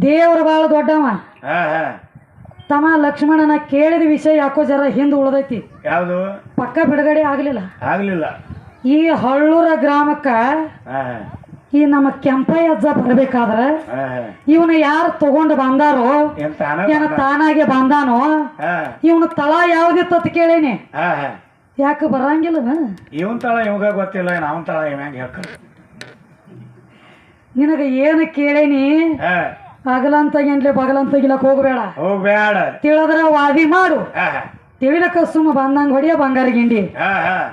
ದೇವ್ರ ಬಾಳ ದೊಡ್ಡವ. ತಮ್ಮ ಲಕ್ಷ್ಮಣನ ಕೇಳಿದ ವಿಷಯ ಯಾಕೋ ಜರ ಹಿಂದೆ ಉಳ್ದೈತಿ. ಯಾವುದು? ಪಕ್ಕ ಬಿಡುಗಡೆ ಆಗ್ಲಿಲ್ಲ. ಆಗ್ಲಿಲ್ಲ. ಈ ಹಳ್ಳೂರ ಗ್ರಾಮಕ್ಕ ಈ ನಮ್ಮ ಕೆಂಪಯ್ಯ ಅಜ್ಜ ಬರ್ಬೇಕಾದ್ರ ಇವನ ಯಾರು ತಗೊಂಡು ಬಂದಾರೋ ಏನ್ ತಾನ ಏನ ತಾನಾಗೆ ಬಂದಾನೋ ಇವನು ತಳ ಯಾವ್ದಿತ್ತು ಅಂತ ಕೇಳೇನಿ. ಯಾಕೆ ಬರಂಗಿಲ್ಲ ಇವನ್ ತಳ ಇವಾಗ ಗೊತ್ತಿಲ್ಲ ಅವನ್ ತಳ ಇವ್ ಹೆಂಗ್ ನಿನಗ ಏನು ಕೇಳೇನಿ? ಹಾ ಅಗಲಂತಗಿನ್ಲೆ ಬಗಲಂತಗಿಲಕ್ ಹೋಗಬೇಡ. ಹೋಗ್ಬೇಡ. ತಿಳಿದ್ರ ವಾದಿ ಮಾಡು. ತಿಳಿಲಕ್ಕ ಸುಮ್ಮ ಬಂದಂಗ ಹೊಡಿಯ ಬಂಗಾರ ಗಿಂಡಿ.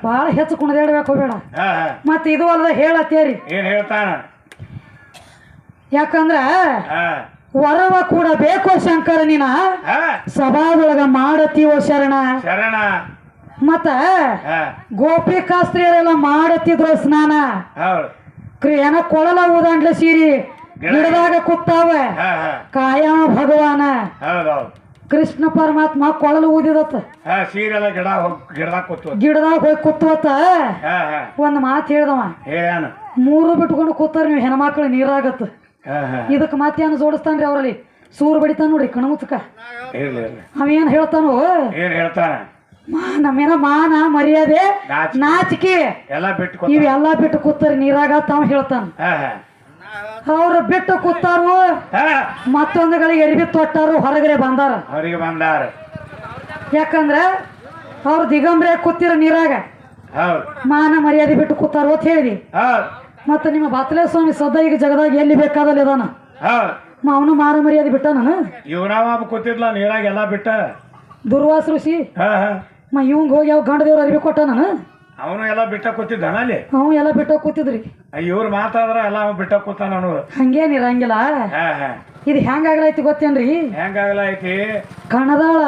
ಭಾಳ ಹೆಚ್ಚು ಕುಣದಾಡ್ಬೇಕು ಹೋಗ್ಬೇಡ ಮತ್ ಇದು ಅಲ್ಲದ ಹೇಳತ್ತೇರಿ. ಏನ್ ಹೇಳ್ತಾನ? ಯಾಕಂದ್ರ ವರವ ಕೂಡ ಬೇಕು ಶಂಕರ ನೀನ? ಸಭಾದೊಳಗ ಮಾಡತೀವೋ ಶರಣ? ಶರಣ. ಮತ್ತ ಗೋಪಿಕಾಸ್ತ್ರೀಯರೆಲ್ಲ ಮಾಡತ್ತಿದ್ರು ಸ್ನಾನ? ಏನ ಕೊಳಲ ಊದಂಡ್ಲೆ ಸೀರಿ. ಗಿಡದಾಗ ಕೂತಾವ ಕಾಯ ಭಗವಾನ. ಹೌದೌದು. ಕೃಷ್ಣ ಪರಮಾತ್ಮ ಕೊಳಲು ಊದಿದತ್ತ. ಸೀರೆಲ್ಲ ಗಿಡ ಗಿಡದಾಗ ಕೂತು ಗಿಡದಾಗ ಹೋಗಿ ಕೂತ್ವತ್ತ. ಒಂದ್ ಮಾತು ಹೇಳ್ದವ. ಹೇಳ ಮೂರು ಬಿಟ್ಕೊಂಡು ಕೂತಾರ ನೀವು ಹೆಣ್ಮಕ್ಳು ನೀರಾಗತ್ತ. ಇದಕ್ಕೆ ಮಾತೇನು ಜೋಡಿಸ್ತಾನ್ರಿ ಅವರಲ್ಲಿ? ಸೂರ್ ಬಡಿತಾನ ನೋಡಿ ಕಣಮುತ್ಕ ಅವೇನ್ ಹೇಳ್ತಾನೋ? ಏನ್ ಹೇಳ್ತಾನ? ನಮ್ಮೇನ ಮಾನ ಮರ್ಯಾದೆ ನಾಚಿಕೆ. ನಾಚಿಕೆ. ಎಲ್ಲ ಬಿಟ್ಟು ಇವೆಲ್ಲ ಬಿಟ್ಟು ಕೂತಾರ ನೀರಾಗ ತಾವ ಹೇಳ್ತಾನ. ಅವ್ರು ಬಿಟ್ಟು ಕೂತಾರು ಹಾ. ಮತ್ತೊಂದುಗಳಿಗೆ ಎರಿಬಿ ತೊಟ್ಟಾರು ಹೊರಗಡೆ ಬಂದಾರ. ಹೊರಗೆ ಬಂದಾರ. ಯಾಕಂದ್ರೆ ಅವ್ರು ದಿಗಂಬ್ರೆ ಕೂತಿರ ನೀರಾಗ. ಮಾನ ಮರ್ಯಾದೆ ಬಿಟ್ಟು ಕೂತಾರು ಅಂತ ಹೇಳಿ ಮತ್ತ ಮತ್ತೆ ನಿಮ್ಮ ಬಾತಲೇ ಸ್ವಾಮಿ ಸದಾ ಈಗ ಜಗದಾಗ ಎಲ್ಲಿ ಬೇಕಾದಲ್ಲಿ ಹೌದು. ಅವನು ಮಾನ ಮರ್ಯಾದೆ ಬಿಟ್ಟ ನಾನು ಇವನಾವ ಕೂತಿದ್ಲ ನೀರಾಗ ಎಲ್ಲ ಬಿಟ್ಟ. ದುರ್ವಾಸ ಋಷಿ. ಹಾ ಹಾ. ಮ ಇವಂಗ ಹೋಗಿ ಯಾವ ಗಂಡ ದೇವ್ರ ಅರಿವಿ ಕೊಟ್ಟ ನಾನು ಅವನು ಎಲ್ಲ ಬಿಟ್ಟ ಕೂತಿದ್ದಾನ ಅಲ್ಲಿ? ಅವನು ಎಲ್ಲ ಬಿಟ್ಟು ಕೂತಿದ್ರಿ. ಇವ್ರು ಮಾತಾದ್ರ ಎಲ್ಲ ಅವ ಬಿಟ್ಟ ಕೂತಾನ ಅನ್ನೋದು ಹಂಗೇನ್ ಇರಂಗಿಲ್ಲ ಹಾ ಹಾ. ಇದು ಹೆಂಗಾಗಲೈತಿ ಗೊತ್ತೇನ್ರಿ? ಹೆಂಗಾಗಲ್ಲ ಐತಿ ಕಣದಾಳ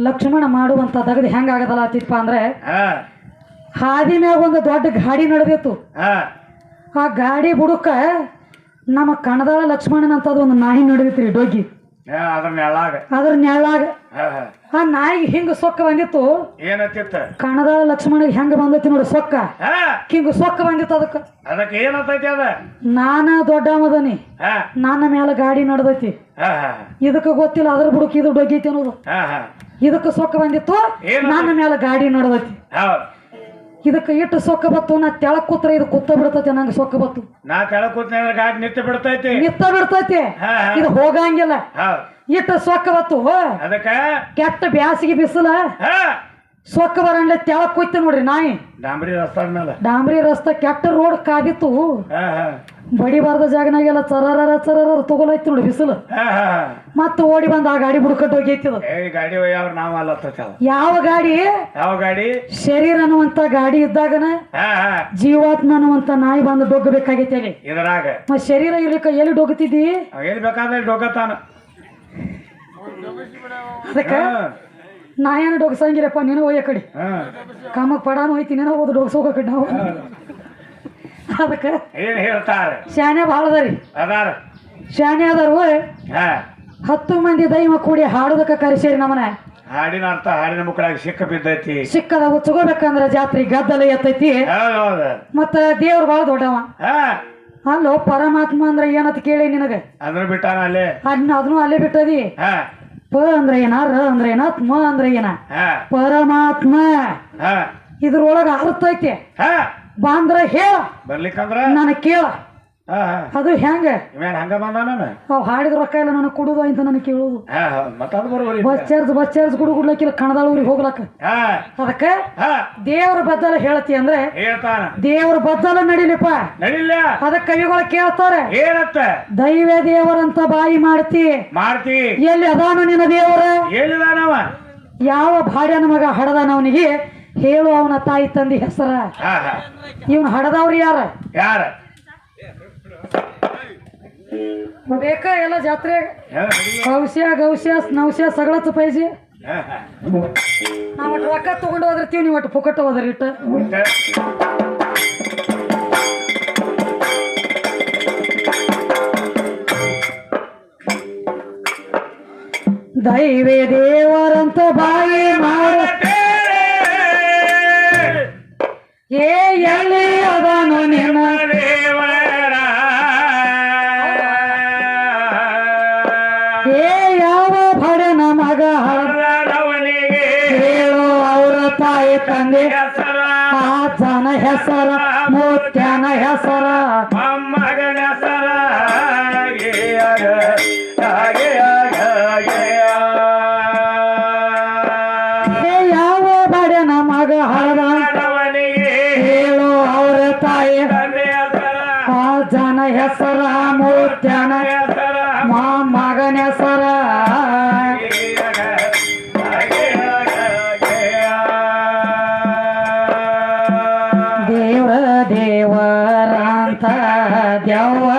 ಲಕ್ಷ್ಮಣ ಮಾಡುವಂತ ದಗದ್ ಹೆಂಗಾಗದಲ್ಲ ಆತಿಪ್ಪ ಅಂದ್ರೆ ಹಾ. ಹಾದಿ ಮ್ಯಾಗ ಒಂದು ದೊಡ್ಡ ಗಾಡಿ ನಡೆದಿತ್ತು. ಹಾ. ಆ ಗಾಡಿ ಬುಡಕ್ಕ ನಮ್ಮ ಕಣದಾಳ ಲಕ್ಷ್ಮಣನ ಅಂತದ ಒಂದು ನಾಯಿ ನಡೆದಿತ್ರಿ ಡೋಗಿ ಹಾ ಅದ್ರ ನೆಳಾಗ ಅದ್ರ ನೆಳಾಗ ಹಾ ಹಾ. ಆ ನಾಯಿಗೆ ಹಿಂಗ ಸೊಕ್ಕ ಬಂದಿತ್ತು. ಏನತ್ತಿತ್ತ? ಕಣದ ಲಕ್ಷ್ಮಣಿಗೆ ಹೆಂಗ ಬಂದೈತಿ ನೋಡಿ ಸೊಕ್ಕ. ಹಿಂಗ ಸೊಕ್ಕ ಬಂದಿತ್ತು ಅದಕ್ಕ. ಅದಕ್ಕೆ ಏನತ್ತೈತಿ ಅದ? ನಾನ ದೊಡ್ಡ ಮದನಿ. ನನ್ನ ಮೇಲೆ ಗಾಡಿ ನಡ್ದೈತಿ. ಇದಕ್ಕೆ ಗೊತ್ತಿಲ್ಲ ಅದ್ರ ಬುಡಕ್ ಇದು ಬಗ್ಗೈತಿ ಅನ್ನೋದು. ಇದಕ್ಕೆ ಸೊಕ್ಕ ಬಂದಿತ್ತು? ನನ್ನ ಮೇಲೆ ಗಾಡಿ ನಡ್ದೈತಿ. ಇದಕ್ಕೆ ಇಟ್ಟು ಸೊಕ್ಕ ಬತ್ತು ನಾ ತೆಳಕ್ ಕೂತ್ರ ಇದು ಕುತ್ತ ಬಿಡ್ತೈತಿ ನಂಗೆ ಸೊಕ್ಕ ಬತ್ತು. ನಾ ತೆಳಕ್ ಕೂತ್ನ ಗಾಡಿ ನಿತ್ತ ಬಿಡ್ತೈತಿ. ನಿತ್ತ ಬಿಡ್ತೈತಿ. ಇದು ಹೋಗಂಗಿಲ್ಲ. ಇಟ್ಟು ಸೊಕ್ಕ ಬತ್ತು ಅದಕ್ಕ? ಕೆಟ್ಟ ಬ್ಯಾಸಿಗೆ ಬಿಸಿಲ. ಸೊಕ್ಕ ಬರಂಡ್ಲೆ ತೆಳಕ್ ಕುಯ್ತು ನೋಡ್ರಿ ನಾಯಿ. ಡಾಂಬರಿ ರಸ್ತೆ ಮೇಲೆ ಡಾಂಬ್ರಿ ರಸ್ತೆ ಕೆಟ್ಟ ರೋಡ್ ಕಾದಿತ್ತು. ಬಡಿ ಬಾರದ ಬಡಿಬಾರ್ದ ಜಾಗನಾಗೆಲ್ಲ ಚರರ ಚರರ ತಗೊಲೈತಿ ನೋಡಿ ಬಿಸಿಲು. ಮತ್ತೆ ಓಡಿ ಬಂದ ಆ ಗಾಡಿ ಬುಡ್ಕಟ್ಟು ಹೋಗಿ ಏ ಗಾಡಿ ಯಾವ ಗಾಡಿ? ಯಾವ ಗಾಡಿ? ಶರೀರ ಅನ್ನುವಂತ ಗಾಡಿ ಇದ್ದಾಗನ ಜೀವಾತ್ಮ ಅನ್ನುವಂತ ನಾಯಿ ಬಂದು ಡೊಗ್ಗಬೇಕಾಗೈತಿ ಇದ್ರಾಗ. ಮತ್ತೆ ಶರೀರ ಇರ್ಲಿಕ್ಕೆ ಎಲ್ಲಿ ಡೊಗ್ತಿದ್ದಿ? ಎಲ್ಲಿ ಬೇಕಾದ್ರೆ ಡೊಗತಾನ ಅದಕ್ಕ ನಾ ಏನು ಡೊಗ್ಸಂಗಿರಪ್ಪ ನೀನು ಒಯ್ಯ ಕಡೆ. ಕಾಮಕ್ ಪಡಾನು ಹೋಯ್ತಿ ನೀನು ಓದು ಡೊಗ್ಸೋಗ ಕಡೆ ನಾವು. ಅದಕ್ಕೆ ಏನ್ ಹೇಳ್ತಾರ? ಶಾನೆ ಭಾಳ ಅದಾರಿ ಅದಾರ? ಶಾನೆ ಅದಾರು ಹತ್ತು ಮಂದಿ ದೈವ ಕೂಡಿ ಹಾಡೋದಕ್ಕೆ ಕರೆಸೇರಿ ನಮ್ಮನೆ ಹಾಡಿನ ಅರ್ಥ ಹಾಡಿನ ಮುಕ್ಕಳಾಗಿ ಸಿಕ್ಕ ಬಿದ್ದೈತಿ. ಸಿಕ್ಕದ ಉಚ್ಕೋಬೇಕಂದ್ರ ಜಾತ್ರೆ ಗದ್ದಲ ಎತ್ತೈತಿ. ಮತ್ತ ದೇವ್ರು ಭಾಳ ದೊಡ್ಡವ. ಅಲ್ಲೋ ಪರಮಾತ್ಮ ಅಂದ್ರೆ ಏನಂತ ಕೇಳಿ ನಿನಗೆ? ಅದ್ರ ಬಿಟ್ಟಾನ ಅಲ್ಲೇ? ಅದನ್ನ ಅದನ್ನು ಅಲ್ಲೇ ಬಿಟ್ಟದಿ? ಪ ಅಂದ್ರೆ ಏನ ರ ಅಂದ್ರ ಏನ ಮ ಅಂದ್ರೆ ಏನ? ಪರಮಾತ್ಮ. ಇದ್ರೊಳಗ ಅರ್ಥ ಐತಿ. ಬಾ ಬಾಂದ್ರ ಹೇಳ. ಬರ್ಲಿಕ್ಕಂದ್ರ? ನನಗ್ ಕೇಳ. ಅದು ಹೆಂಗ? ಬಂದಾನ ಅವ್ ಹಾಡಿದ ರೊಕ್ಕ ಇಲ್ಲ ನನಗೆ ಕೊಡುದು ಅಂತ ನನಗೆ ಕೇಳುದು. ಬಸ್ ಚಾರ್ಜ್ ಬಸ್ ಚಾರ್ಜ್ ಕೊಡು ಕೊಡ್ಲಕ್ಕಿಲ್ಲ ಕಣದಾಳ ಊರಿಗೆ ಹೋಗ್ಲಕ್ಕ ಅದಕ್ಕ ದೇವ್ರ ಬದ್ದಲ ಹೇಳತಿ ಅಂದ್ರೆ ದೇವರ ಬದ್ದಲ ನಡಿಲಿಪ್ಪ. ಅದಕ್ಕೆ ಕವಿಗಳ ಕೇಳ್ತಾರೆ. ದೈವ ದೇವರಂತ ಬಾಯಿ ಮಾಡ್ತಿ. ಮಾಡ್ತಿ. ಎಲ್ಲಿ ಅದಾನು ನಿನ್ನ ದೇವರ? ಯಾವ ಯಾವ ನಮಗ ಮಗ ಹಡದಾನವನಿಗೆ ಹೇಳು ಅವನ ತಾಯಿ ತಂದಿ ಹೆಸರ. ಇವನ್ ಹಡದವ್ರು ಯಾರ? ಯಾರ? ಬೇಕ ಎಲ್ಲ ಜಾತ್ರೆ ಕೌಶ್ಯ ಗೌಶ್ಯ ಗೌಸ್ಯ ಸಗಳ ಹಾ. ನಾವು ರೊಕ್ಕ ತಗೊಂಡು ಹೋದಿರ್ತೀವಿ ನೀವು ಒಟ್ಟು ಪುಕ್ಕಟ್ಟು ಹೋದ್ರಿ ಇಟ್ಟು? ದೈವೇ ದೇವರಂತ ಬಾಯಿ ಮಾಡ ಏ ಎಲ್ಲಿ ಅದಾನು ಹೆಸರ ಮುತ್ಯನ ಹೆಸರ. ಮೊಮ್ಮಗನ ದೇವ ದೇವರಂತ ದೆವ್ವ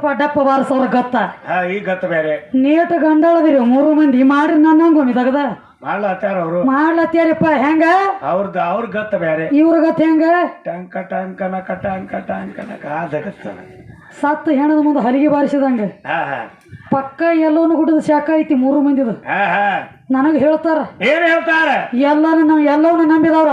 ಇದಪ್ಪ ಡಪ್ಪ ಬಾರಿಸೋರ ಗತ್ತ. ಈಗ ಗತ್ತ ಬೇರೆ ನೀಟ ಗಂಡಳದಿರಿ ಮೂರು ಮಂದಿ ಮಾಡ್ರಿ ನನ್ನಂಗೊಮ್ಮಿ ತಗದ. ಮಾಡ್ಲತ್ತಾರ ಅವರು? ಮಾಡ್ಲತ್ತಾರಪ್ಪ ಹೆಂಗ? ಅವ್ರದ್ದು ಅವ್ರ ಗತ್ತ ಬೇರೆ ಇವ್ರ ಗತ್ ಹೆಂಗ? ಟಂಕ ಟಂಕನ ಕಟಂಕ ಟಂಕನ ಕಾದಗತ್ತ ಸತ್ತು ಹೆಣದ ಮುಂದೆ ಹಲಿಗೆ ಬಾರಿಸಿದಂಗ. ಪಕ್ಕ ಎಲ್ಲೋನು ಗುಡ್ಡದ ಶಾಖ ಐತಿ ಮೂರು ಮಂದಿದು. ನನಗ ಹೇಳ್ತಾರ. ಏನ್ ಹೇಳ್ತಾರ? ಎಲ್ಲಾನು ನಾವು ಎಲ್ಲವನ್ನ ನಂಬಿದವ್ರ.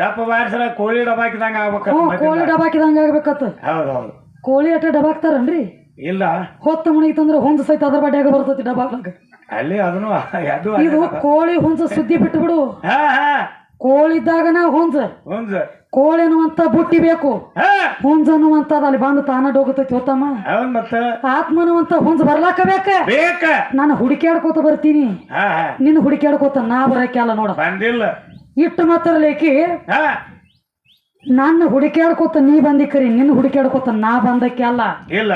ಡಪ್ಪ ಬಾರಿಸಲ ಕೋಳಿ ಡಬಾಕಿದಂಗ ಹಾಕಿದಂಗ ಕೋಳಿ ಆಗ್ಬೇಕ ಡಬಾಕಿದಂಗ ಆಗ್ಬೇಕತ್ತ ಹೌದೌದು. ಹೌದು ಕೋಳಿ ಅಟ್ಟ ಡಬಾಕ್ತಾರನ್ರಿ ಇಲ್ಲ. ಹೊತ್ತ ಮುಣಿತಂದ್ರ ಹುಂಜ ಸಹಿತ ಅದ್ರ ಬಡ್ಯಾಗ ಬರ್ತೈತಿ ಡಬಾಕ್ಲಾಗ ಅಲ್ಲಿ ಅದನ್ನು ಅದು ಇದು ಕೋಳಿ ಹುಂಜ ಸುದ್ದಿ ಬಿಟ್ಟು ಬಿಡು. ಹಾ ಹಾ. ಕೋಳಿ ಇದ್ದಾಗನ ಹುಂಜ ಹುಂಜ ಕೋಳಿ ಅನ್ನುವಂತ ಬುಟ್ಟಿ ಬೇಕು. ಹಾ. ಹುಂಜ ಅನ್ನುವಂತದ ಅಲ್ಲಿ ಬಂದು ತಾನ ಹೋಗುತ್ತೈತಿ ಹೊತ್ತಮ್ಮ. ಮತ್ತ. ಆತ್ಮ ಅನ್ನುವಂತ ಹುಂಜ ಬರ್ಲಾಕ ಬೇಕ? ಬೇಕ. ನಾನು ಹುಡುಕ್ಯಾಡ್ಕೋತ ಬರ್ತೀನಿ. ನಿನ್ನ ಹುಡುಕ್ಯಾಡ್ಕೋತ ನಾ ಬರಕ್ಕೆಲ್ಲ ನೋಡ. ಬಂದಿಲ್ಲ. ಇಟ್ಟು ಮಾತ್ರ ಲೇಕಿ ಹಾ. ನನ್ನ ಹುಡುಕ್ಯಾಡ್ಕೋತ ನೀ ಬಂದಿಕ್ಕರಿ ನಿನ್ನ ಹುಡುಕ್ಯಾಡ್ಕೋತ ನಾ ಬಂದಕ್ಕೆ ಅಲ್ಲ. ಇಲ್ಲ.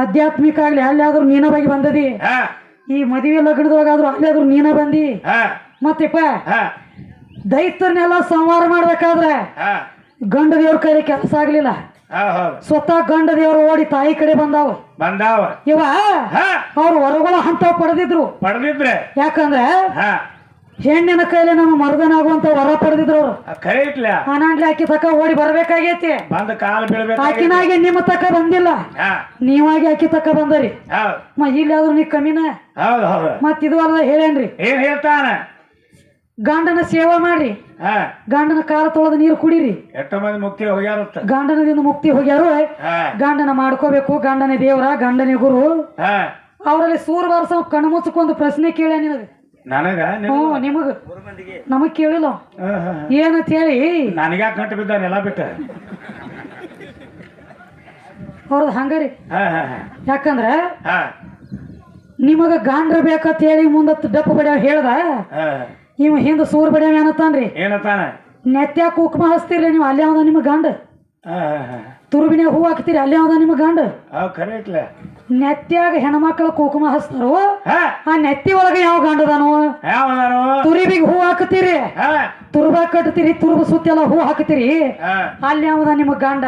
ಆಧ್ಯಾತ್ಮಿಕ ಆಗ್ಲಿ ಅಲ್ಲಾದ್ರೂ ನೀನ ಬಗ್ಗೆ ಬಂದದಿ? ಹಾ. ಈ ಮದುವೆ ಲಗ್ನದೊಳಗಾದ್ರೂ ಅಲ್ಲಾದ್ರೂ ನೀನ ಬಂದಿ? ಹಾ. ಮತ್ತೆಪ್ಪ ಹಾ. ದೈತ್ಯರನ್ನೆಲ್ಲ ಸಂಹಾರ ಮಾಡ್ಬೇಕಾದ್ರೆ ಹಾ. ಗಂಡ ದೇವ್ರ ಕೈ ಕೆಲಸ ಆಗ್ಲಿಲ್ಲ. ಹಾ ಹೌದು. ಸ್ವತಃ ಗಂಡ ದೇವ್ರು ಓಡಿ ತಾಯಿ ಕಡೆ ಬಂದಾವ. ಬಂದಾವ. ಇವ ಹಾ. ಅವ್ರು ಹೊರಗಳ ಹಂತ ಪಡೆದಿದ್ರು. ಪಡೆದಿದ್ರೆ. ಯಾಕಂದ್ರೆ ಹಾ. ಹೆಣ್ಣಿನ ಕೈಲಿ ನಮ್ಮ ಮರದನಾಗುವಂತ ವರ ಪಡೆದಿದ್ರು ಅವ್ರು. ಕರೆ ಇಟ್ಲ. ಅನಾಂಗ್ಲಿ ಆಕಿ ತಕ ಓಡಿ ಬರ್ಬೇಕಾಗೈತಿ. ಬಂದ ಕಾಲು ಬೀಳ್ಬೇಕು ಆಕಿನಾಗಿ ನಿಮ್ಮ ತಕ ಬಂದಿಲ್ಲ. ನೀವಾಗಿ ಆಕಿ ತಕ ಬಂದರಿ. ಮ ಇಲ್ಲಾದ್ರೂ ನೀ ಕಮ್ಮಿನ ಹೌದು ಹೌದು. ಮತ್ ಇದು ಅಲ್ಲ ಹೇಳೇನ್ರಿ? ಏನ್ ಹೇಳ್ತಾನ? ಗಂಡನ ಸೇವಾ ಮಾಡ್ರಿ. ಗಂಡನ ಕಾಲ ತೊಳೆದ ನೀರು ಕುಡೀರಿ. ಎಷ್ಟೋ ಮಂದಿ ಮುಕ್ತಿ ಹೋಗ್ಯಾರತ್ತ. ಗಂಡನದಿಂದ ಮುಕ್ತಿ ಹೋಗ್ಯಾರು. ಗಂಡನ ಮಾಡ್ಕೋಬೇಕು ಗಂಡನ ದೇವರ ಗಂಡನ ಗುರು. ಅವರಲ್ಲಿ ಸೂರ್ ವರ್ಷ ಕಣ್ಣು ಮುಚ್ಕೊಂದು ಪ್ರಶ್ನೆ ಕೇಳ ನಿನಗೆ. ನನಗ? ಹ್ಞೂ ನಿಮಗ. ನಮಗ್ ಕೇಳಿಲ್ಲ? ಏನಂತ ಹೇಳಿ ನನಗ್ಯಾಕೆ ಗಂಟು ಬಿದ್ದಾನೆ? ಎಲ್ಲ ಬಿಟ್ಟ. ಅವ್ರದ್ದು ಹಂಗಾರಿ ಹಾ ಹಾ ಹಾ. ಯಾಕಂದ್ರ ಹಾ. ನಿಮಗ ಗಾಂಡ್ರ ಬೇಕಂತ ಹೇಳಿ ಮುಂದತ್ ಡಪ್ಪ ಬಡ್ಯಾವ ಹೇಳ್ದ? ನೀವು ಇವ ಹಿಂದ ಸೂರ್ ಬಡ್ಯಾವ ಏನತ್ತಾನ್ರಿ ಏನತ್ತಾನ ನೆತ್ಯಾಗ ಕುಕ್ಮ ಹಚ್ತಿರ್ಲಿ ನೀವು ಅಲ್ಲೇ ಯಾವ್ದ ನಿಮ್ಮ ಗಂಡ. ತುರುಬಿನ ಹಾ ಹಾಕ್ತೀರಿ ಅಲ್ಲೇ ಯಾವ್ದ ನಿಮ್ಮ ಗಂಡ. ಇಟ್ಲ ನೆತ್ಯಾಗ ಹೆಣ್ಮಕ್ಳ ಕುಕುಮ ಹಚ್ತಾರೋ? ಆ ನೆತ್ತಿ ಒಳಗ ಯಾವ ಗಂಡದಾನು? ತುರಿಬಿಗೆ ಹೂ ಹಾಕ್ತೀರಿ ತುರ್ಬ ಕಟ್ತೀರಿ ತುರ್ಬ ಸುತ್ತೆಲ್ಲ ಹೂ ಹಾಕ್ತೀರಿ ಅಲ್ಲಿ ಯಾವ್ದ ನಿಮ್ಮ ಗಂಡ?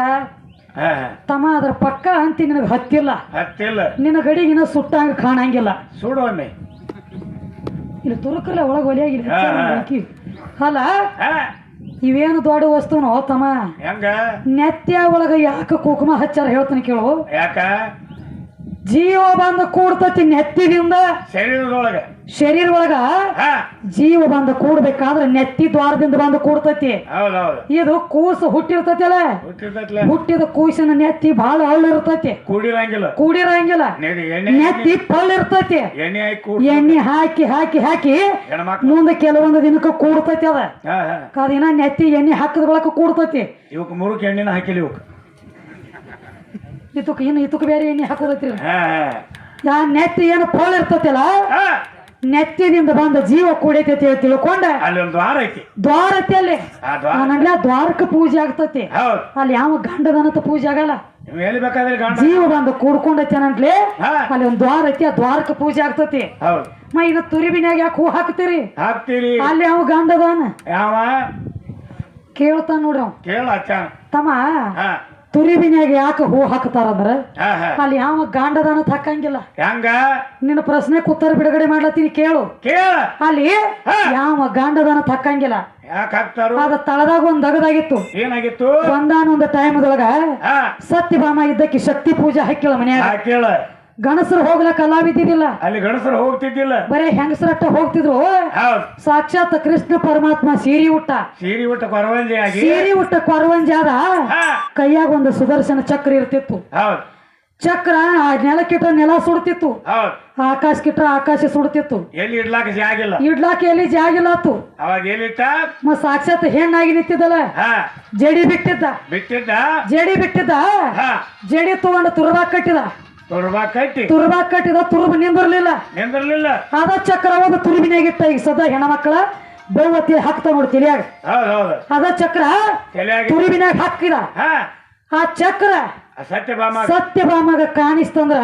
ತಮ್ಮ ಅದ್ರ ಪಕ್ಕ ಅಂತಿ ನಿನಗೆ ಹತ್ತಿಲ್ಲ. ಹತ್ತಿಲ್ಲ. ನಿನ್ನ ಗಡಿಗಿನ ಸುಟ್ಟಂಗ ಕಾಣಂಗಿಲ್ಲ. ಸುಡೋಮೆ ಇಲ್ಲಿ ತುರುಕಲ್ಲ ಒಳಗೆ. ಬೆಂಕಿ. ಅಲ್ಲ ಇವೇನು ದೊಡ್ಡ ವಸ್ತುನೋ ತಮ್ಮ? ನೆತ್ಯ ಒಳಗ ಯಾಕೆ ಕುಕುಮ ಹಚ್ಚಾರ ಹೇಳ್ತಾನೆ ಕೇಳು. ಯಾಕ? ಜೀವ ಬಂದ ಕೂಡ್ತತಿ ನೆತ್ತಿನಿಂದ ಶರೀರದೊಳಗ. ಶರೀರ ಒಳಗ ಹಾ. ಜೀವ ಬಂದ ಕೂಡ್ಬೇಕಾದ್ರೆ ನೆತ್ತಿ ದ್ವಾರದಿಂದ ಬಂದು ಕೂಡ್ತತಿ. ಇದು ಕೂಸು ಹುಟ್ಟಿರ್ತತಿಲ್ಲ? ಅಲ್ಲ ಹುಟ್ಟಿದ ಕೂಸಿನ ನೆತ್ತಿ ಬಹಳ ಹಳ್ಳಿರ್ತತಿ ಇರ್ತೈತಿ ಕೂಡಿರಂಗಿಲ್ಲ. ಕೂಡಿರಂಗಿಲ್ಲ ನೆತ್ತಿ ಪಲ್ ಇರ್ತತಿ ಎಣ್ಣೆ ಹಾಕಿ ಹಾಕಿ ಹಾಕಿ ಮುಂದೆ ಕೆಲವೊಂದು ದಿನಕ್ಕೆ ಕೂಡ್ತತಿ ಅದ. ಅದಿನ ನೆತ್ತಿ ಎಣ್ಣೆ ಹಾಕಿದ ಬಳಕ ಕೂಡ್ತತಿ. ಇವಕ್ ಮೂರಕ್ಕೆ ಎಣ್ಣೆನ ಹಾಕಿಲಿ ಇವಕ್ ಇತಕ್ ಇನ್ನು ಇತಕ್ ಬೇರೆ ಎಣ್ಣೆ ಹಾಕೋದೈತ್ರಿ? ಯಾ ನೆತ್ತಿ ಏನು ಪೋಳ ಇರ್ತತಿಲ್ಲ? ನೆತ್ತಿನಿಂದ ಬಂದ ಜೀವ ಕೂಡೈತಿ ತಿಳ್ಕೊಂಡ? ಅಲ್ಲಿ ಒಂದು ದ್ವಾರ ಐತಿ. ದ್ವಾರ ಐತಿ ಅಲ್ಲಿ. ನನಗ್ಲ ದ್ವಾರಕ್ಕೆ ಪೂಜೆ ಆಗ್ತತಿ. ಅಲ್ಲಿ ಯಾವ ಗಂಡದನಂತ ಪೂಜೆ ಆಗಲ್ಲ? ಜೀವ ಬಂದು ಕೂಡ್ಕೊಂಡೈತಿ ಅನ್ನಂಟ್ಲೆ ಅಲ್ಲಿ ಒಂದು ದ್ವಾರ ಐತಿ ಆ ದ್ವಾರಕ್ಕೆ ಪೂಜೆ ಆಗ್ತತಿ. ಮಾ ಇದು ತುರಿಬಿನ್ಯಾಗ ಯಾಕೆ ಹೂ ಹಾಕ್ತೀರಿ? ಹಾಕ್ತೀರಿ. ಅಲ್ಲಿ ಯಾವ ಗಂಡದಾನ? ಯಾವ? ಕೇಳ್ತಾನ ನೋಡ್ರಿ ಅವ್ ಕೇಳ ತಮ್ಮ ಹಾ ತುರಿಬಿನ್ಯಾಗ ಯಾಕೆ ಹೂ ಹಾಕ್ತಾರಂದ್ರ ಅಲ್ಲಿ ಯಾವ ಗಾಂಡದಾನ ತಕ್ಕಂಗಿಲ್ಲ ಹೆಂಗ? ನಿನ್ನ ಪ್ರಶ್ನೆ ಉತ್ತರ ಬಿಡುಗಡೆ ಮಾಡ್ಲತ್ತೀನಿ ಕೇಳು. ಕೇಳ. ಅಲ್ಲಿ ಯಾವ ಗಾಂಡದಾನ ತಕ್ಕಂಗಿಲ್ಲ ಯಾಕೆ ಹಾಕ್ತಾರು? ಅದ ತಳದಾಗ ಒಂದ್ ದಗದಾಗಿತ್ತು. ಏನಾಗಿತ್ತು? ಒಂದಾನೊಂದು ಟೈಮ್ದೊಳಗ ಸತ್ಯಭಾಮ ಇದ್ದಕ್ಕೆ ಶಕ್ತಿ ಪೂಜೆ ಹಾಕಿಲ್ಲ ಮನ್ಯಾಗ. ಕೇಳ ಗಣಸರು ಹೋಗ್ಲ ಕಲಾವಿದ್ದಿದ್ದಿಲ್ಲ ಅಲ್ಲಿ ಗಣಸರು ಹೋಗ್ತಿದ್ದಿಲ್ಲ. ಬರೇ ಹೆಂಗಸರ ಹೋಗ್ತಿದ್ರು. ಸಾಕ್ಷಾತ್ ಕೃಷ್ಣ ಪರಮಾತ್ಮ ಸೀರಿ ಉಟ್ಟ ಸೀರಿ ಊಟ ಕೊರವಂಜಿ ಆಗಿ. ಸೀರಿ ಉಟ್ಟ ಕೊರವಂಜಿ ಆದ ಕೈಯಾಗ ಒಂದು ಸುದರ್ಶನ ಚಕ್ರ ಇರ್ತಿತ್ತು. ಚಕ್ರ ಆ ನೆಲಕ್ಕಿಟ್ಟ ನೆಲ ಸುಡ್ತಿತ್ತು. ಆಕಾಶ ಕಿಟ್ರ ಆಕಾಶ ಸುಡ್ತಿತ್ತು. ಎಲ್ಲಿ ಇಡ್ಲಾಕ ಜಾಗಿಲ್ಲ ಇಡ್ಲಾಕ ಎಲ್ಲಿ ಜಾಗಿಲ್ಲಾತು ಅವಾಗ ಏನಿತ್ತ ಮ ಸಾಕ್ಷಾತ್ ಹೆಣ್ಣಾಗಿ ನಿಂತಿದ್ದಲ್ಲ. ಜಡಿ ಬಿಟ್ಟಿದ್ದ. ಬಿಟ್ಟಿದ್ದ. ಜಡಿ ಬಿಟ್ಟಿದ್ದ. ಹಾ. ಜಡಿ ತಗೊಂಡು ತುರ್ಬಾಕ್ ಕಟ್ಟಿದ. ತುರ್ಬಾ ಕಟ್ಟಿ. ತುರ್ಬಾಕ್ ಕಟ್ಟಿದ ತುರ್ಬ ನಿಂದಿರ್ಲಿಲ್ಲ. ನಿಂದಿರ್ಲಿಲ್ಲ. ಅದ ಚಕ್ರ ಒಂದು ತುರುಬಿನಾಗಿತ್ತ. ಈಗ ಸದಾ ಹೆಣ್ಮಕ್ಳ ಬೆವತಿ ಹಾಕ್ತಾ ನೋಡಿ ಹೌದ್ ಹೌದ್ ಅದ ಚಕ್ರ ತಲೆಯಾಗಿ. ತುರುಬಿನಾಗ ಹಾಕಿದ. ಆ ಚಕ್ರ ಸತ್ಯಭಾಮ ಸತ್ಯಭಾಮಗ. ಕಾಣಿಸ್ತಂದ್ರ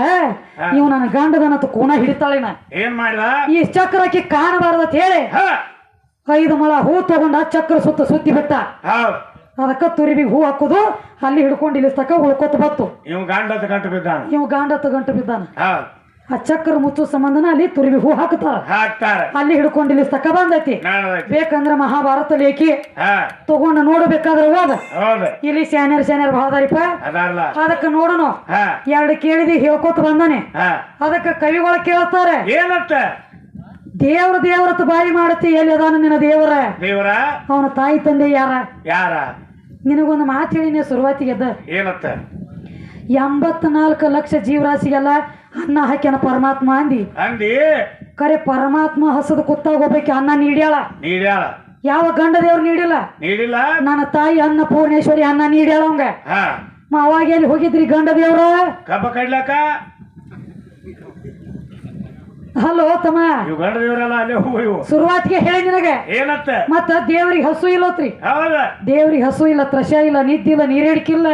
ಇವ್ ನನ್ನ ಗಂಡದನತ್ ಕೋಣ ಹಿಡಿತಾಳಿನ ಏನ್ ಮಾಡಿದ? ಈ ಚಕ್ರಕ್ಕೆ ಕಾಣಬಾರ್ದತ್ ಹೇಳಿ ಐದು ಮಳ ಹೂ ತಗೊಂಡ ಚಕ್ರ ಸುತ್ತ ಸುತ್ತಿ ಬಿಟ್ಟ. ಹೌದ್. ಅದಕ್ಕ ತುರಿಬಿಗೆ ಹೂ ಹಾಕುದು ಅಲ್ಲಿ ಹಿಡ್ಕೊಂಡು ಇಲ್ಲಿಸ್ತಕ ಉಳ್ಕೊತ ಬತ್ತು. ಇವ್ ಗಾಂಡ ಗಂಟು ಬಿದ್ದಾನ. ಇವ್ ಗಂಟು ಬಿದ್ದಾನ. ಹೌದ್. ಆ ಚಕ್ರ ಮುಚ್ಚು ಸಂಬಂಧನ ಅಲ್ಲಿ ತುರಿಬಿ ಹೂ ಹಾಕುತ್ತಾರ ಹಾಕ್ತಾರ. ಅಲ್ಲಿ ಹಿಡ್ಕೊಂಡು ಇಲ್ಲಿಸ್ತಕ ಬಂದೈತಿ. ಬೇಕಂದ್ರ ಮಹಾಭಾರತ ಲೇಖಿ ಹಾ. ತಗೊಂಡು ನೋಡಬೇಕಾದ್ರೆ ಹೋದ. ಹೌದ್. ಇಲ್ಲಿ ಸ್ಯಾನ್ಯರ್ ಸ್ಯಾನ್ಯರ್ ಬಹದಾರಿಪ್ಪ. ಅದಾರಲ್ಲ ಅದಕ್ಕೆ ನೋಡೋಣ ಹಾ. ಎರಡು ಕೇಳಿದಿ ಹೇಳ್ಕೊತ ಬಂದಾನೆ. ಹಾ. ಅದಕ್ಕೆ ಕವಿಗಳು ಕೇಳ್ತಾರೆ. ದೇವ್ರ ದೇವ್ರತ್ ಬಾಯಿ ಮಾಡುತ್ತೆ ಎಲ್ಲಿ ಅದಾನ ನಿನ್ನ ದೇವರ? ದೇವರ? ಅವನ ತಾಯಿ ತಂದೆ ಯಾರ? ಯಾರ? ನಿನಗೊಂದು ಮಾತು ಹೇಳಿನಿ ಶುರುವಾತಿಗೆ ಎದ್ದ. ಏನತ್ತ? ಎಂಬತ್ನಾಲ್ಕು ಲಕ್ಷ ಜೀವರಾಶಿಗೆಲ್ಲ ಅನ್ನ ಹಾಕ್ಯಾನ ಪರಮಾತ್ಮ ಅಂದಿ. ಅಂದಿ? ಕರೆ ಪರಮಾತ್ಮ ಹಸದ ಕುತ್ತಾಗ ಹೋಗ್ಬೇಕು ಅನ್ನ ನೀಡ್ಯಾಳ. ನೀಡ್ಯಾಳ. ಯಾವ ಗಂಡ ದೇವ್ರು ನೀಡಿಲ್ಲ? ನೀಡಿಲ್ಲ? ನನ್ನ ತಾಯಿ ಅನ್ನ ಪೂರ್ಣೇಶ್ವರಿ ಅನ್ನ ನೀಡ್ಯಾಳ ಅವಂಗ. ಅವಾಗ ಎಲ್ಲಿ ಹೋಗಿದ್ರಿ ಗಂಡ ದೇವ್ರ? ಕಬ್ಬ ಕಡ್ಲಕ್ಕ? ಹಲೋ ತಮ್ಮ. ಇವ್ ಗಂಡ ದೇವರಲ್ಲ ಅಲ್ಲೇ ಹೋಗು ಇವು. ಶುರುವಾತಿಗೆ ಹೇಳಿ ನಿನಗೆ. ಮತ್ತ ದೇವ್ರಿಗೆ ಹಸು ಇಲ್ಲತ್ರಿ. ಹೌದ? ದೇವ್ರಿಗೆ ಹಸು ಇಲ್ಲ ತ್ರಶ ಇಲ್ಲ ನಿದ್ದಿಲ್ಲ ನೀರೇಡಿಕಿಲ್ಲ.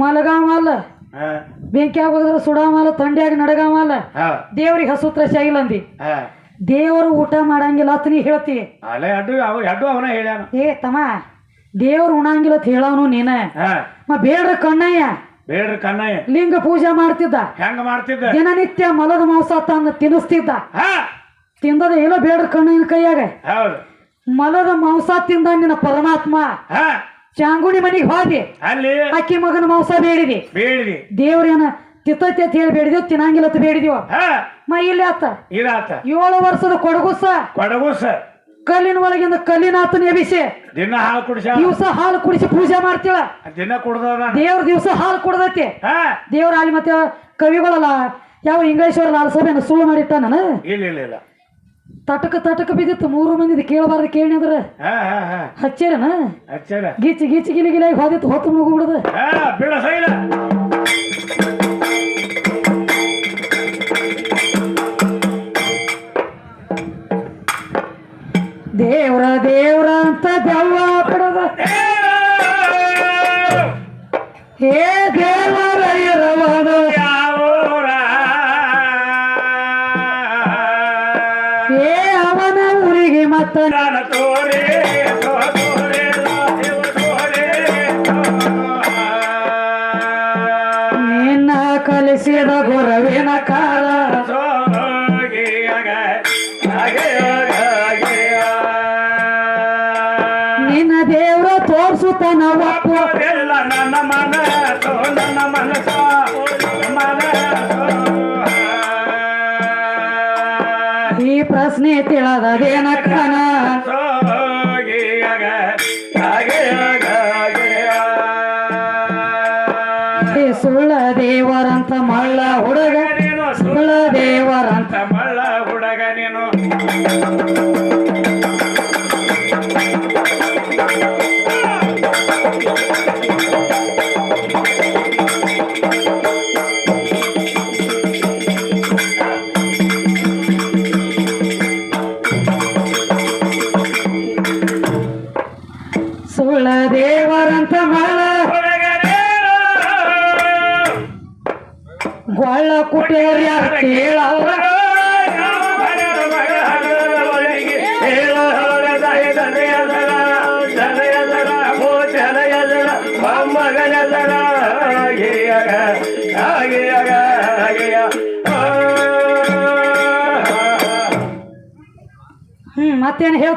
ಮಲಗಾಮಲ್ಲ ಬೆಂಕಿ ಬೆಂಕಿಯಾಗ ಹೋದ್ರೆ ಸುಡಾಮಲ್ಲ ತಂಡ್ಯಾಗ ನಡಗಾಮಲ್ಲ ದೇವ್ರಿಗೆ ಹಸು ತ್ರಶ ಇಲ್ಲ ಅಂದಿ ದೇವರು ಊಟ ಮಾಡಂಗಿಲ್ಲ ಅಂತ ನೀ ಹೇಳ್ತಿ. ಅಲ್ಲೇ ಅಡ್ಡು ಅವ ಅಡ್ಡು ಅವನ ಹೇಳ್ಯಾನ. ಏ ತಮ್ಮ ದೇವ್ರು ಉಣಂಗಿಲ್ಲ ಅಂತ ಹೇಳವನು ನೀನ. ಮ ಬೇಡ್ರ ಕಣ್ಣಯ್ಯ. ಬೇಡ್ರಿ ಕನ್ನಯ್ಯ ಲಿಂಗ ಪೂಜೆ ಮಾಡ್ತಿದ್ದ. ಹೆಂಗ ಮಾಡ್ತಿದ್ದ? ದಿನನಿತ್ಯ ಮಲದ ಮಾಂಸ ತಂದು ತಿನ್ನಿಸ್ತಿದ್ದ. ಹಾ. ತಿಂದದ ಏನೋ ಬೇಡ್ರ ಕಣ್ಣಿನ ಕೈಯಾಗ. ಹೌದು. ಮಲದ ಮಾಂಸ ತಿಂದ ನಿನ್ನ ಪರಮಾತ್ಮ. ಹಾ. ಚಾಂಗುಣಿ ಮನಿಗೆ ಹೋದಿ ಅಲ್ಲಿ? ಅಕ್ಕಿ ಮಗನ ಮಾಂಸ ಬೇಡಿದಿ ಬೇಡಿದಿ ದೇವ್ರೇನ ತಿತ್ತೈತಿ ಅಂತ ಹೇಳಿ ಬೇಡಿದ್ವು ತಿನ್ನಂಗಿಲ್ಲ ಅಂತ ಬೇಡಿದ್ಯೋ ಹಾ. ಮ ಇಲ್ಲಿ ಆತ. ಇದಾತ. ಏಳು ವರ್ಷದ ಕೊಡಗುಸ. ಕೊಡಗುಸ. ಸರ್ ಕಲ್ಲಿನ ಒಳಗಿಂದ ಕಲ್ಲಿನ ಆತನ ಎಬಿಸಿ ದಿನ ಹಾಲು ಕುಡಿಸ ದಿವಸ ಹಾಲು ಕುಡಿಸಿ ಪೂಜೆ ಮಾಡ್ತೀಳ. ದಿನ ಕುಡ್ದದ ದೇವ್ರ ದಿವಸ ಹಾಲು ಕುಡ್ದೈತಿ. ಹಾ. ದೇವ್ರ ಅಲ್ಲಿ ಮತ್ತೆ ಕವಿಗಳಲ್ಲ ಯಾವ ಇಂಗ್ಲೇಶ್ವರ ಲಾಲ್ ಸಭೆಯನ್ನು ಸುಳ್ಳು ಮಾಡಿಟ್ಟ ನಾನು ಇಲ್ಲ ಇಲ್ಲ ಇಲ್ಲ. ತಟಕ ತಟಕ ಬಿದ್ದಿತ್ತು. ಮೂರು ಮಂದಿ ಕೇಳಬಾರ್ದು ಕೇಳಿ ಅಂದ್ರೆ. ಹಚ್ಚೇರನ ಹಚ್ಚೇರ ಗೀಚಿ ಗೀಚಿ ಗಿಲಿ ಗಿಲಾಗಿ ಹೋದಿತ್ತು ಹೊತ್ತು ಮುಗಿಬಿಡುದು ಹಾ ಬಿಡ ಸೈಲ. ಹೇ ದೇವರ ಇರವನು ಯಾವೂರ? ಹೇ ಅವನ ಊರಿಗೆ ಮತ್ತ ನಾನು ತೋರೆ ನಿನ್ನ ಕಲಿಸಿದ ಗುರವಿನ ಕಾಲ. ನಿನ್ನ ದೇವ್ರ ತೋರ್ಸುತ್ತಾನ ಒಪ್ಪು ತಿಳದೇನ ಕಣ? ಸುಳ್ಳ ದೇವರಂತ ಮಳ್ಳ ಹುಡುಗ. ನೀನು ಸುಳ್ಳ ದೇವರಂತ ಮಳ್ಳ ಹುಡುಗ ನೀನು. ಸುಳ್ಳ ದೇವರಂತ ಮಳ ಗೊಳ್ಳ ಕುಟೇರಿ ಕೇಳವ್ರ ಹಾಗೆಯಾಗ ಹಾಗೆಯಾಗ ಹಾಗೆಯ ಆ. ಹ್ಮ್ ಮತ್ತೇನು ಹೇಳ್ತ